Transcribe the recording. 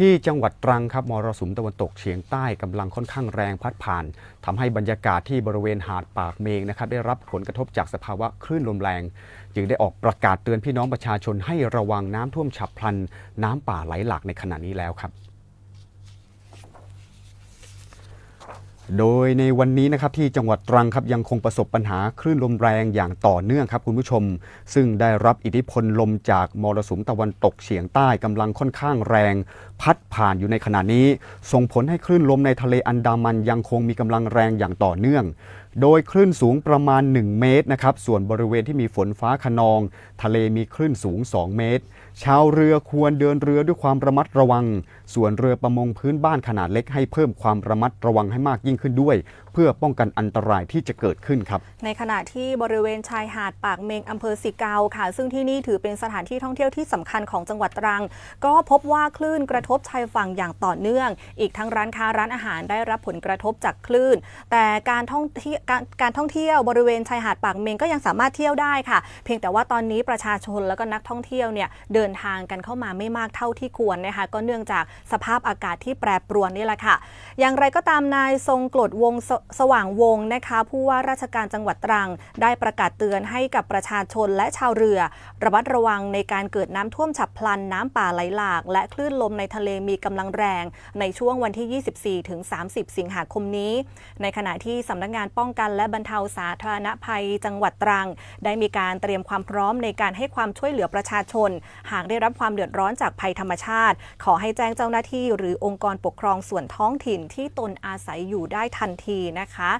ที่จังหวัดตรังครับมรสุมตะวันตกเฉียงใต้กำลังค่อนข้างแรงพัดผ่านทำให้บรรยากาศที่บริเวณหาดปากเมงนะครับได้รับผลกระทบจากสภาวะคลื่นลมแรง จึงได้ออกประกาศเตือนพี่น้องประชาชนให้ระวังน้ำท่วมฉับพลัน น้ำป่าไหลหลากในขณะนี้แล้วครับ โดยในวันนี้นะครับที่จังหวัดตรังครับยังคงประสบปัญหาคลื่นลมแรงอย่างต่อเนื่องครับคุณผู้ชม ซึ่งได้รับอิทธิพลลมจากมรสุมตะวันตกเฉียงใต้กำลังค่อนข้างแรง พัดผ่านอยู่ในขณะนี้ ส่งผลให้คลื่นลมในทะเลอันดามันยังคงมีกำลังแรงอย่างต่อเนื่อง โดยคลื่นสูงประมาณ 1 เมตรนะครับส่วนบริเวณที่มีฝนฟ้าขนอง ทะเลมีคลื่นสูง 2 เมตร ชาวเรือควรเดินเรือด้วยความระมัดระวัง ส่วนเรือประมงพื้นบ้านขนาดเล็กให้เพิ่มความระมัดระวังให้มากยิ่งขึ้นด้วย เพื่อป้องกันอันตรายที่จะเกิดขึ้นครับ ในขณะที่บริเวณชายหาดปากเมงอำเภอสิเกาค่ะ ซึ่งที่นี่ถือเป็นสถานที่ท่องเที่ยวที่สำคัญของจังหวัดตรัง ก็พบว่าคลื่นกระทบชายฝั่งอย่างต่อเนื่อง อีกทั้งร้านค้าร้านอาหารได้รับผลกระทบจากคลื่น แต่การท่องเที่ยวการท่องเที่ยวบริเวณชายหาดปากเมงก็ยังสามารถเที่ยวได้ค่ะ เพียงแต่ว่าตอนนี้ประชาชนแล้วก็นักท่องเที่ยวเนี่ยเดินทางกันเข้ามาไม่มากเท่าที่ควรนะคะก็เนื่องจากสภาพอากาศที่แปรปรวนนี่แหละค่ะ อย่างไรก็ตามนายทรงกลดวงสสว่างวงนะคะ ผู้ว่าราชการจังหวัดตรัง ได้ประกาศเตือนให้กับประชาชนและชาวเรือ ระมัดระวังในการเกิดน้ำท่วมฉับพลันน้ำป่าไหลหลาก และคลื่นลมในทะเลมีกำลังแรง ในช่วงวันที่ 24 ถึง 30 สิงหาคมนี้ ในขณะที่สำนักงานป้องกันและบรรเทาสาธารณภัยจังหวัดตรัง ได้มีการเตรียมความพร้อมในการให้ความช่วยเหลือประชาชน หากได้รับความเดือดร้อนจากภัยธรรมชาติ ขอให้แจ้งเจ้าหน้าที่ หรือองค์กรปกครองส่วนท้องถิ่นที่ตนอาศัยอยู่ได้ทันทีนะคะ